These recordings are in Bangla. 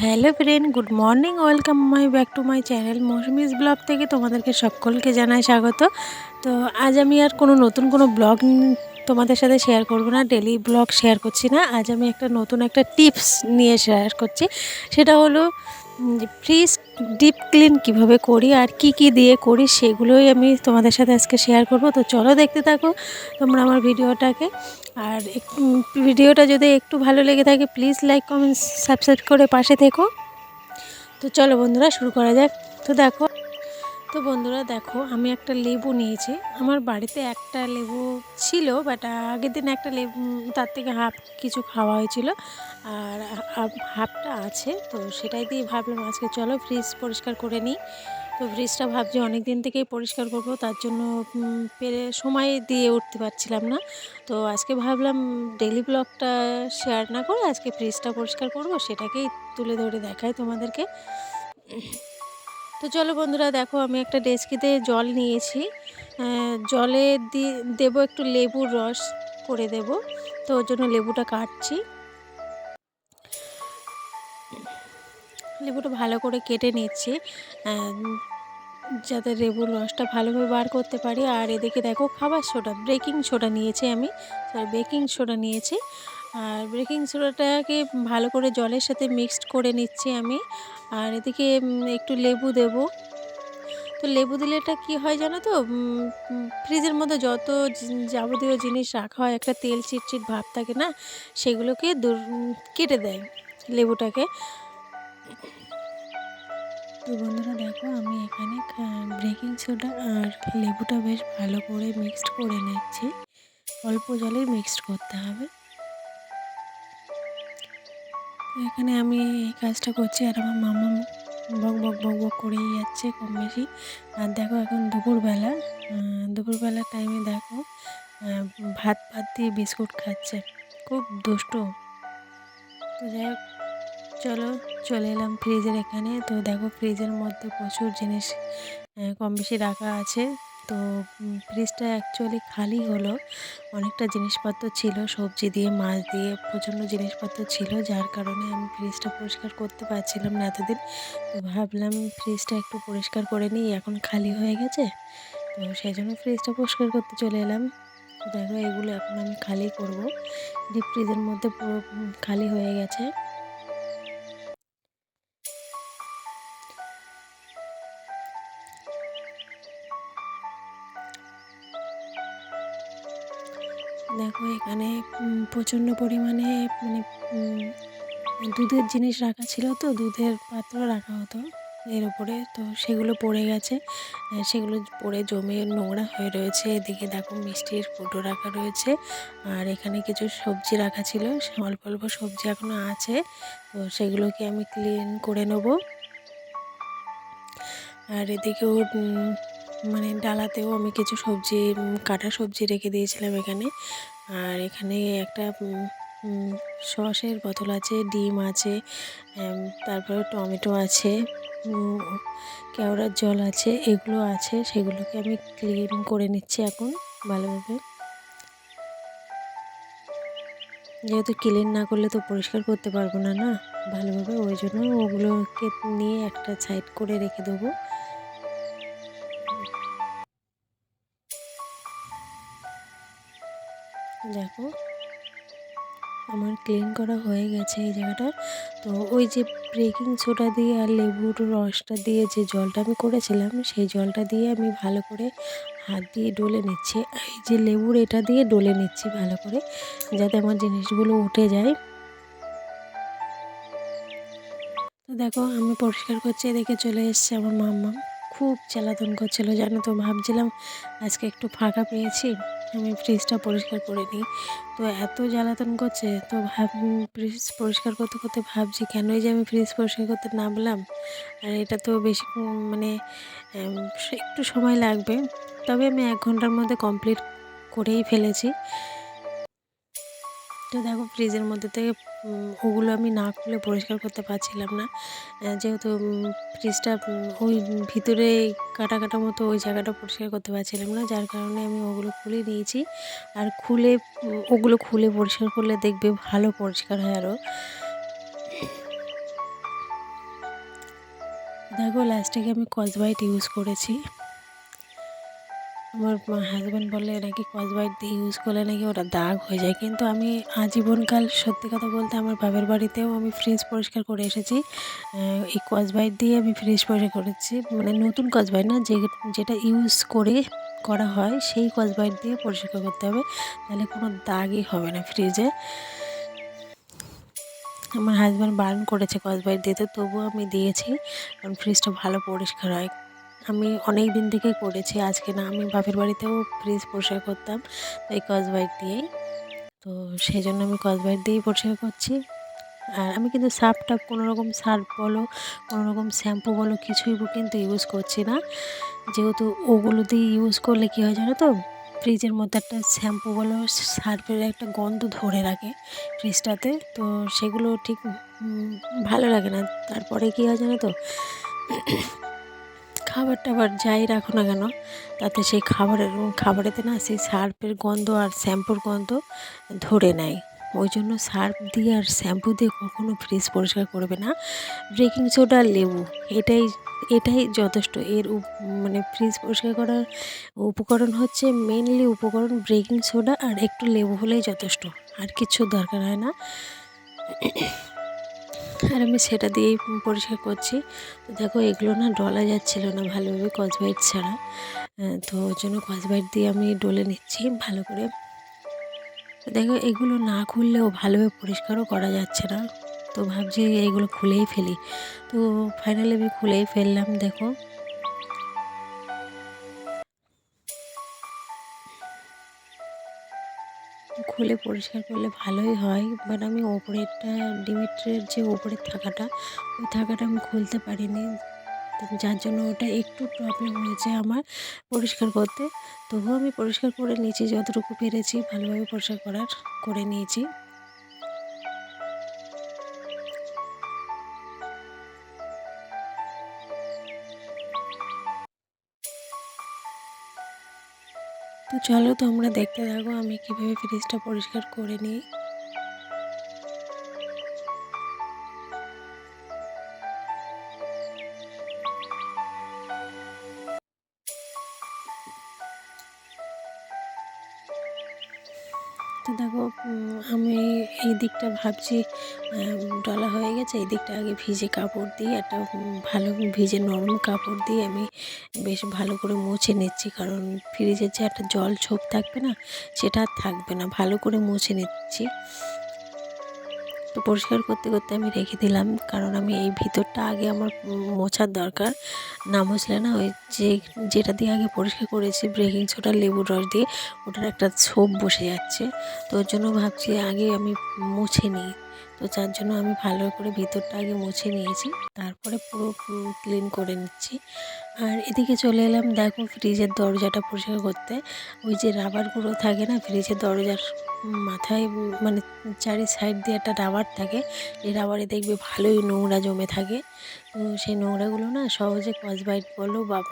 Hello friend, good morning, welcome my back to my channel Mousumi's blog থেকে তোমাদেরকে সকলকে জানাই স্বাগত। তো আজ আমি আর কোনো নতুন কোনো ব্লগ তোমাদের সাথে শেয়ার করব না ডেলি ব্লগ শেয়ার করছি না। আজ আমি একটা নতুন একটা টিপস নিয়ে শেয়ার করছি। সেটা হলো ফ্রিজ ডিপ ক্লিন কীভাবে করি আর কি কি দিয়ে করি সেগুলোই আমি তোমাদের সাথে আজকে শেয়ার করব। তো চলো দেখতে থাকো তোমরা আমার ভিডিওটাকে। আর ভিডিওটা যদি একটু ভালো লেগে থাকে প্লিজ লাইক কমেন্ট সাবস্ক্রাইব করে পাশে থেকো। তো চলো বন্ধুরা শুরু করা যাক। তো দেখো, তো বন্ধুরা দেখো, আমি একটা লেবু নিয়েছি। আমার বাড়িতে একটা লেবু ছিল বাট আগের দিন একটা লেবু তার থেকে হাফ কিছু খাওয়া হয়েছিল। আর হাফটা আছে। তো সেটাই দিয়ে ভাবলাম আজকে চলো ফ্রিজ পরিষ্কার করে নিই। তো ফ্রিজটা ভাবছি অনেক দিন থেকেই পরিষ্কার করব, তার জন্য পেরে সময় দিয়ে উঠতে পারছিলাম না। তো আজকে ভাবলাম ডেলি ব্লগটা শেয়ার না করে আজকে ফ্রিজটা পরিষ্কার করব, সেটাকেই তুলে ধরে দেখায় তোমাদেরকে। তো চলো বন্ধুরা, দেখো আমি একটা ডেস্কিতে জল নিয়েছি। জলে দি, দেবো একটু লেবুর রস করে দেব। তো ওর জন্য লেবুটা কাটছি। লেবুটা ভালো করে কেটে নিচ্ছি যাতে লেবুর রসটা ভালোভাবে বার করতে পারি। আর এদিকে দেখো খাবার সোডা বেকিং সোডা নিয়েছি আমি সরি বেকিং সোডা নিয়েছি। আর বেকিং সোডাটাকে ভালো করে জলের সাথে মিক্সড করে নিচ্ছি আমি। আর এদিকে একটু লেবু দেব। তো লেবু দিলে এটা কী হয় জানো তো? ফ্রিজের মধ্যে যত যাবতীয় জিনিস রাখা হয়, একটা তেল চিটচিট ভাব থাকে না, সেগুলোকে দূর কেটে দেয় লেবুটাকে। তো বন্ধুরা দেখো, আমি এখানে বেকিং সোডা আর লেবুটা বেশ ভালো করে মিক্সড করে নিচ্ছি। অল্প জলে মিক্সড করতে হবে। এখানে আমি এই কাজটা করছি আর আমার মামা বক বক বক বক করেই যাচ্ছে কম বেশি। আর দেখো, এখন দুপুরবেলা দুপুরবেলার টাইমে দেখো ভাত ভাত দিয়ে বিস্কুট খাচ্ছে। খুব দুষ্ট। তো যাই হোক চলো চলে এলাম ফ্রিজের এখানে। তো দেখো ফ্রিজের মধ্যে প্রচুর জিনিস কম বেশি রাখা আছে। তো ফ্রিজটা অ্যাকচুয়ালি খালি হলো। অনেকটা জিনিসপত্র ছিল, সবজি দিয়ে, মাছ দিয়ে, প্রচণ্ড জিনিসপত্র ছিল, যার কারণে আমি ফ্রিজটা পরিষ্কার করতে পারছিলাম না এতদিন। তো ভাবলাম ফ্রিজটা একটু পরিষ্কার করে নিই, এখন খালি হয়ে গেছে। তো সেই জন্য ফ্রিজটা পরিষ্কার করতে চলে এলাম। দেখো এগুলো এখন আমি খালি করব। ডিপ ফ্রিজের মধ্যে পুরো খালি হয়ে গেছে। দেখো এখানে প্রচণ্ড পরিমাণে মানে দুধের জিনিস রাখা ছিল তো, দুধের পাত্র রাখা হতো এর উপরে তো সেগুলো পড়ে গেছে। সেগুলো পড়ে জমে নোংরা হয়ে রয়েছে। এদিকে দেখো মিষ্টির ফুটো রাখা রয়েছে। আর এখানে কিছু সবজি রাখা ছিল। অল্প অল্প সবজি এখনও আছে। তো সেগুলোকে আমি ক্লিন করে নেব। আর এদিকেও মানে ডালাতেও আমি কিছু সবজি কাটা সবজি রেখে দিয়েছিলাম এখানে। আর এখানে একটা সসের বোতল আছে, ডিম আছে তারপরে টমেটো আছে কেওড়ার জল আছে, এগুলো আছে, সেগুলোকে আমি ক্লিন করে নিচ্ছি এখন ভালোভাবে। যেহেতু ক্লিন না করলে তো পরিষ্কার করতে পারব না না? ভালোভাবে ওই জন্য ওগুলোকে নিয়ে একটা সাইড করে রেখে দেবো। দেখো, আমার ক্লিন করা হয়ে গেছে এই জায়গাটা। তো ওই যে ব্রেকিং সোডা দিয়ে আর লেবুর রসটা দিয়ে যে জলটা আমি করেছিলাম, সেই জলটা দিয়ে আমি ভালো করে হাত দিয়ে ডলে নিচ্ছি। এই যে লেবুর এটা দিয়ে ডলে নিচ্ছি ভালো করে, যাতে আমার জিনিসগুলো উঠে যায়। তো দেখো, আমি পরিষ্কার করছি, এদিকে চলে এসছে আমার মাম্মা। খুব জ্বালাতন করছিল, জানো তো, ভাবছিলাম আজকে একটু ফাঁকা পেয়েছি। আমি ফ্রিজটা পরিষ্কার করে নিই তো এত জ্বালাতন করছে, তো ভাব ফ্রিজ পরিষ্কার করতে করতে ভাবছি কেনই যে আমি ফ্রিজ পরিষ্কার করতে নামলাম? আর এটা তো বেশি মানে একটু সময় লাগবে। তবে আমি এক ঘণ্টার মধ্যে কমপ্লিট করেই ফেলেছি। তো দেখো ফ্রিজের মধ্যে থেকে ওগুলো আমি না খুলে পরিষ্কার করতে পারছিলাম না। যেহেতু ফ্রিজটা ওই ভিতরে কাটা কাটা মতো ওই জায়গাটা পরিষ্কার করতে পারছিলাম না, যার কারণে আমি ওগুলো খুলে নিয়েছি। আর খুলে, ওগুলো খুলে পরিষ্কার করলে দেখবে ভালো পরিষ্কার হয় আরও। দেখো লাস্টে আমি কসবাইট ইউজ করেছি। আমার হাজব্যান্ড বলে নাকি কসবাইট দিয়ে ইউজ করলে নাকি ওটা দাগ হয়ে যায়? কিন্তু আমি আজীবনকাল সত্যি কথা বলতে আমার বাবার বাড়িতেও আমি ফ্রিজ পরিষ্কার করে এসেছি। এই কসবাইট দিয়ে আমি ফ্রিজ পরিষ্কার করেছি। মানে নতুন কসবাইট না, যে যেটা ইউজ করে করা হয়, সেই কসবাইট দিয়ে পরিষ্কার করতে হবে। তাহলে কোনো দাগই হবে না ফ্রিজে আমার হাজব্যান্ড বারণ করেছে কসবাইট দিতে তবুও আমি দিয়েছি। কারণ ফ্রিজটা ভালো পরিষ্কার হয়। আমি অনেক দিন থেকে করেছি, আজকে না আমি বাপের বাড়িতেও ফ্রিজ পরিষ্কার করতাম এই কসবাইট দিয়েই। তো সেই জন্য আমি কসবাইট দিয়েই পরিষ্কার করছি। আর আমি কিন্তু সার্ফ টাপ কোনো রকম সার্ফ বলো কোনো রকম শ্যাম্পু বলো কিছুই কিন্তু ইউজ করছি না। যেহেতু ওগুলো দিয়ে ইউজ করলে কী হয় জানো তো? ফ্রিজের মধ্যে একটা শ্যাম্পু বলো, সার্ফের একটা গন্ধ ধরে রাখে ফ্রিজটাতে তো সেগুলো ঠিক ভালো লাগে না। তারপরে কী হয় জানো তো? খাবার টাবার যাই রাখো না কেন, তাতে সেই খাবারের খাবারেতে না সেই সার্ফের গন্ধ আর শ্যাম্পুর গন্ধ ধরে নেয়। ওই জন্য সার্ফ দিয়ে আর শ্যাম্পু দিয়ে কখনও ফ্রিজ পরিষ্কার করবে না। বেকিং সোডা, লেবু, এটাই এটাই যথেষ্ট। এর মানে ফ্রিজ পরিষ্কার করার উপকরণ হচ্ছে মেনলি উপকরণ বেকিং সোডা আর একটু লেবু হলেই যথেষ্ট। আর কিছু দরকার হয় না। আর আমি সেটা দিয়েই পরিষ্কার করছি। তো দেখো, এগুলো না ডলা যাচ্ছিল না ভালোভাবে কসবাইট ছাড়া। তো ওই জন্য কসবাইট দিয়ে আমি ডলে নিচ্ছি ভালো করে। দেখো, এগুলো না খুললেও ভালোভাবে পরিষ্কারও করা যাচ্ছে না। তো ভাবছি এগুলো খুলেই ফেলি। তো ফাইনালি আমি খুলেই ফেললাম, দেখো। খুলে পরিষ্কার করলে ভালোই হয়। বাট আমি ওপরেরটা ডিমিট্রের যে ওপরের থাকাটা, ওই থাকাটা আমি খুলতে পারিনি। যার জন্য ওটা একটু প্রবলেম হয়েছে আমার পরিষ্কার করতে। তবুও আমি পরিষ্কার করে নিয়েছি, যতটুকু পেরেছি, ভালোভাবে পরিষ্কার করার, করে নিয়েছি। চলো তোমরা দেখতে থাকো আমি কীভাবে ফ্রিজটা পরিষ্কার করে নিই। তো দেখো আমি এই দিকটা ভাবছি ডলা হয়ে গেছে, এই দিকটা আগে ভিজে কাপড় দিয়ে একটা ভালো ভিজে নরম কাপড় দিয়ে আমি বেশ ভালো করে মুছে নিচ্ছি, কারণ ফ্রিজের যে একটা জল ছোপ থাকবে না, সেটা আর থাকবে না, ভালো করে মুছে নিচ্ছি। তো পরিষ্কার করতে করতে আমি রেখে দিলাম। কারণ আমি এই ভিতরটা আগে আমার মোছার দরকার। না মুছলে না ওই যে, যেটা দিয়ে আগে পরিষ্কার করেছি ব্রেকিং সোডা লেবুর রস দিয়ে, ওটার একটা ছোপ বসে যাচ্ছে। তো ওর জন্য ভাবছি আগে আমি মুছে নিই। তো যার জন্য আমি ভালো করে ভিতরটা আগে মুছে নিয়েছি। তারপরে পুরো ক্লিন করে নিচ্ছি। আর এদিকে চলে এলাম, দেখো ফ্রিজের দরজাটা পরিষ্কার করতে। ওই যে রাবার গুঁড়ো থাকে না, ফ্রিজের দরজার মাথায় মানে চারি সাইড দিয়ে একটা রাবার থাকে। এই রাবারে দেখবে ভালোই নোংরা জমে থাকে। সেই নোংরাগুলো না সহজে কসবাইট বলো বা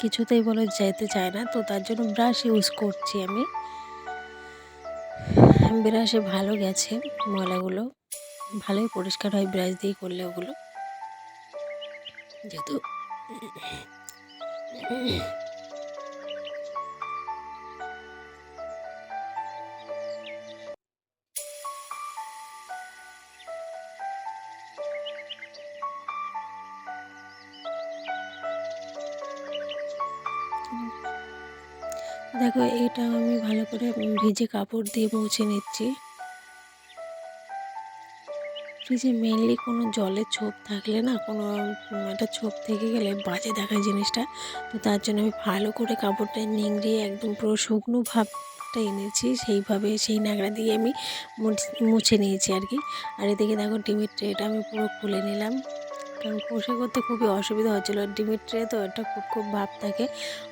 কিছুতেই বলো যেতে চায় না। তো তার জন্য ব্রাশ ইউজ করছি আমি। ব্রাশে ভালো গেছে ময়লাগুলো। ভালোই পরিষ্কার হয় ব্রাশ দিয়ে করলে ওগুলো। যেহেতু দেখো এটা আমি ভালো করে ভিজে কাপড় দিয়ে মুছে নিচ্ছি। ফ্রিজে মেনলি কোনো জলের ছোপ থাকলে না, কোনো একটা ছোপ থেকে গেলে বাজে দেখায় জিনিসটা। তো তার জন্য আমি ভালো করে কাপড়টা নিংড়িয়ে একদম পুরো শুকনো ভাবটা এনেছি, সেইভাবে সেই নাগড়া দিয়ে আমি মুছে নিয়েছি আর কি। আর এদিকে দেখো ডিমের ট্রেটা আমি পুরো খুলে নিলাম। কারণ পরিষ্কার করতে খুবই অসুবিধা হচ্ছিল। ডিমের ট্রে তো এটা খুব খুব ভাব থাকে।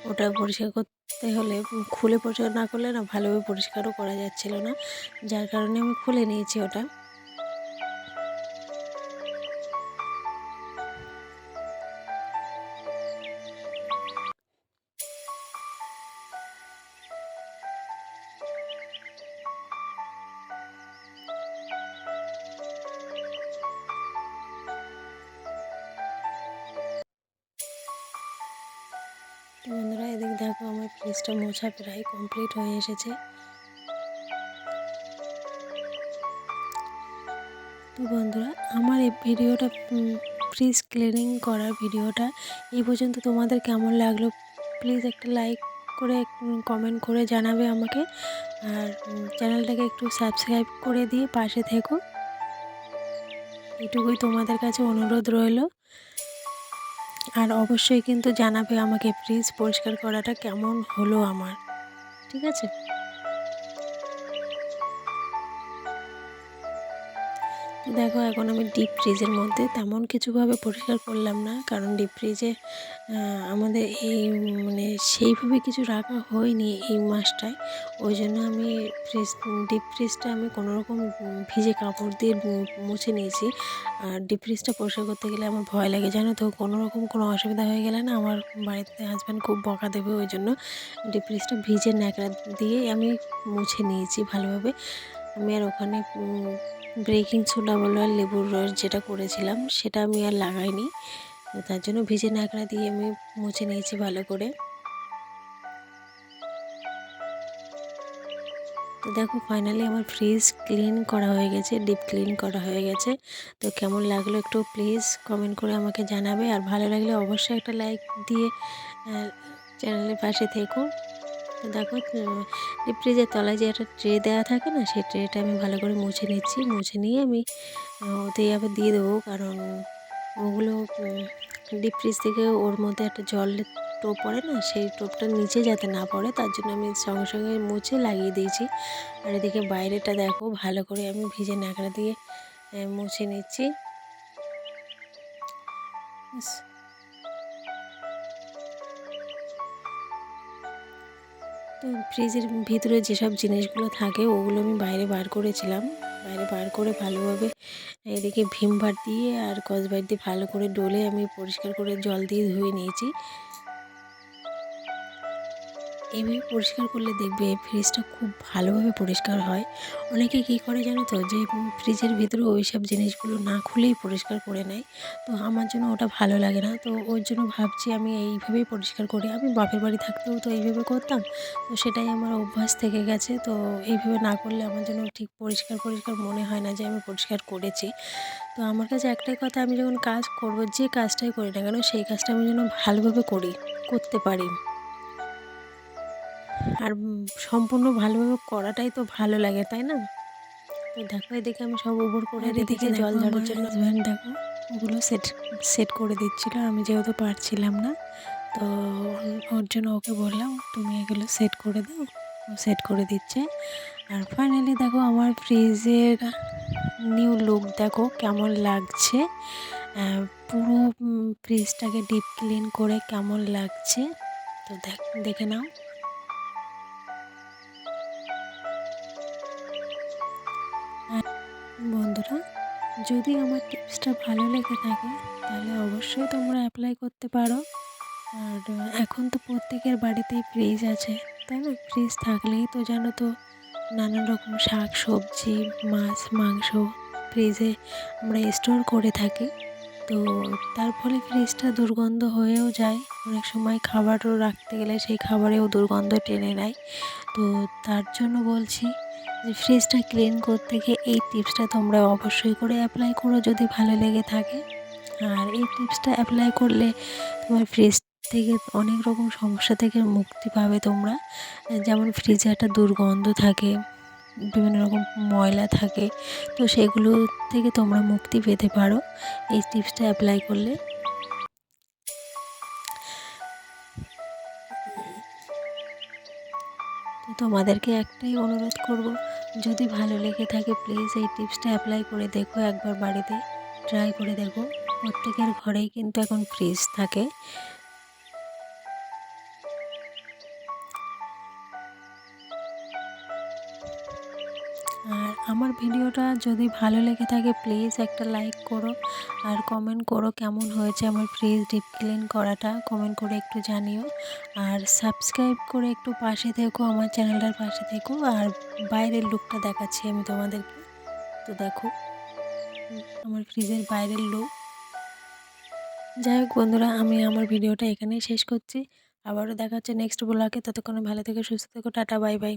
ওটা পরিষ্কার করতে হলে খুলে পরিষ্কার না করলে না ভালোভাবে পরিষ্কারও করা যাচ্ছিল না। যার কারণে আমি খুলে নিয়েছি ওটা। বন্ধুরা, এদিকে দেখো আমার ফ্রিজটা মোছা প্রায় কমপ্লিট হয়ে এসেছে। তো বন্ধুরা, আমার এই ভিডিওটা ফ্রিজ ক্লিনিং করার ভিডিওটা এই পর্যন্ত। তোমাদের কেমন লাগল? প্লিজ একটা লাইক করে কমেন্ট করে জানাবে আমাকে। আর চ্যানেলটাকে একটু সাবস্ক্রাইব করে দিয়ে পাশে থেকো। এটুকুই তোমাদের কাছে অনুরোধ রইল। আর অবশ্যই কিন্তু জানাবে আমাকে প্লিজ পরিষ্কার করাটা কেমন হলো আমার। ঠিক আছে? দেখো, এখন আমি ডিপ ফ্রিজের মধ্যে তেমন কিছুভাবে পরিষ্কার করলাম না, কারণ ডিপ ফ্রিজে আমাদের এই মানে সেইভাবে কিছু রাখা হয়নি এই মাসটায়। ওই জন্য আমি ফ্রিজ ডিপ ফ্রিজটা আমি কোনোরকম ভিজে কাপড় দিয়ে মুছে নিয়েছি। আর ডিপ ফ্রিজটা পরিষ্কার করতে গেলে আমার ভয় লাগে, জানো তো কোনো রকম কোনো অসুবিধা হয়ে গেলে না আমার বাড়িতে হাজব্যান্ড খুব বকা দেবে, ওই জন্য ডিপ ফ্রিজটা ভিজে ন্যাকড়া দিয়ে আমি মুছে নিয়েছি ভালোভাবে। আমি আর ওখানে ব্রেকিং সোডা বলো আর লেবুর রস যেটা করেছিলাম, সেটা আমি আর লাগাইনি। তার জন্য ভিজে ন্যাকড়া দিয়ে আমি মুছে নিয়েছি ভালো করে। তো দেখো ফাইনালি আমার ফ্রিজ ক্লিন করা হয়ে গেছে ডিপ ক্লিন করা হয়ে গেছে। তো কেমন লাগল একটু প্লিজ কমেন্ট করে আমাকে জানাবে। আর ভালো লাগলে অবশ্যই একটা লাইক দিয়ে চ্যানেলের পাশে থেকো। দেখো ডিপ ফ্রিজের তলায় যে একটা ট্রে দেওয়া থাকে না, সেই ট্রেটা আমি ভালো করে মুছে নিচ্ছি। মুছে নিয়ে আমি ওতেই আবার দিয়ে দেবো, কারণ ওগুলো ডিপ ফ্রিজ থেকে ওর মধ্যে একটা জল টোপ পড়ে না, সেই টোপটা নিচে যাতে না পড়ে, তার জন্য আমি সঙ্গে সঙ্গে মুছে লাগিয়ে দিয়েছি। আর এদিকে বাইরেটা দেখো, ভালো করে আমি ভিজে ন্যাকড়া দিয়ে মুছে নিচ্ছি। তো ফ্রিজের ভিতরে যেসব জিনিসগুলো থাকে, ওগুলো আমি বাইরে বার করেছিলাম। বাইরে বার করে ভালোভাবে এদিকে ভীম বার দিয়ে আর কসবাইট দিয়ে ভালো করে ডলে আমি পরিষ্কার করে জল দিয়ে ধুয়ে নিয়েছি। এইভাবে পরিষ্কার করলে দেখবে ফ্রিজটা খুব ভালোভাবে পরিষ্কার হয়। অনেকে কী করে জানো তো? যে ফ্রিজের ভিতরে ওই সব জিনিসগুলো না খুলেই পরিষ্কার করে নেয়। তো আমার জন্য ওটা ভালো লাগে না। তো ওর জন্য ভাবছি আমি এইভাবেই পরিষ্কার করি। আমি বাপের বাড়ি থাকতেও তো এইভাবে করতাম। তো সেটাই আমার অভ্যাস থেকে গেছে। তো এইভাবে না করলে আমার জন্য ঠিক পরিষ্কার পরিষ্কার মনে হয় না যে আমি পরিষ্কার করেছি। তো আমার কাছে একটাই কথা, আমি যখন কাজ করব, যে কাজটাই করি না কেন, সেই কাজটা আমি যেন ভালোভাবে করি, করতে পারি। আর সম্পূর্ণ ভালোভাবে করাটাই তো ভালো লাগে তাই না? তো দেখো এদিকে আমি সব উপর করে এদিকে জল ঝাড়ার জন্য। হাজব্যান্ড দেখো ওগুলো সেট সেট করে দিচ্ছিল আমি যেহেতু পারছিলাম না তো ওর জন্য ওকে বললাম তুমি এগুলো সেট করে দাও সেট করে দিচ্ছে। আর ফাইনালি দেখো আমার ফ্রিজের নিউ লুক দেখো কেমন লাগছে। পুরো ফ্রিজটাকে ডিপ ক্লিন করে কেমন লাগছে। তো দেখ দেখে নাও। বন্ধুরা, যদি আমার টিপসটা ভালো লেগে থাকে, তাহলে অবশ্যই তোমরা অ্যাপ্লাই করতে পারো। আর এখন তো প্রত্যেকের বাড়িতেই ফ্রিজ আছে, তাই না? ফ্রিজ থাকলেই তো জানো তো, নানান রকম শাক, সবজি, মাছ, মাংস ফ্রিজে আমরা স্টোর করে থাকি। তো তার ফলে ফ্রিজটা দুর্গন্ধ হয়েও যায়। অনেক সময় খাবারও রাখতে গেলে সেই খাবারেও দুর্গন্ধ টেনে নেয়। তো তার জন্য বলছি ফ্রিজটা ক্লিন করতে গিয়ে এই টিপসটা তোমরা অবশ্যই করে অ্যাপ্লাই করো যদি ভালো লেগে থাকে। আর এই টিপসটা অ্যাপ্লাই করলে তোমার ফ্রিজ থেকে অনেক রকম সমস্যা থেকে মুক্তি পাবে তোমরা। যেমন ফ্রিজে একটা দুর্গন্ধ থাকে, বিভিন্ন রকম ময়লা থাকে, তো সেগুলো থেকে তোমরা মুক্তি পেতে পারো। এই টিপসটা অ্যাপ্লাই করলে তোমাদেরকে একটাই অনুরোধ করব, যদি ভালো লেগে থাকে প্লিজ এই টিপসটা অ্যাপ্লাই করে দেখো একবার বাড়িতে ট্রাই করে দেখো। প্রত্যেকের ঘরেই কিন্তু এখন ফ্রিজ থাকে। আমার ভিডিওটা যদি ভালো লেগে থাকে প্লিজ একটা লাইক করো। আর কমেন্ট করো কেমন হয়েছে আমার ফ্রিজ ডিপ ক্লিন করাটা। কমেন্ট করে একটু জানিও। আর সাবস্ক্রাইব করে একটু পাশে থেকো, আমার চ্যানেলটার পাশে থেকো। আর বাইরের লুকটা দেখাচ্ছি আমি তোমাদেরকে। তো দেখো, আমার ফ্রিজের বাইরের লুক যাই হোক বন্ধুরা, আমি আমার ভিডিওটা এখানেই শেষ করছি। আবারও দেখা হচ্ছে নেক্সট ব্লগে ততক্ষণে ভালো থেকো, সুস্থ থেকো, টাটা বাই বাই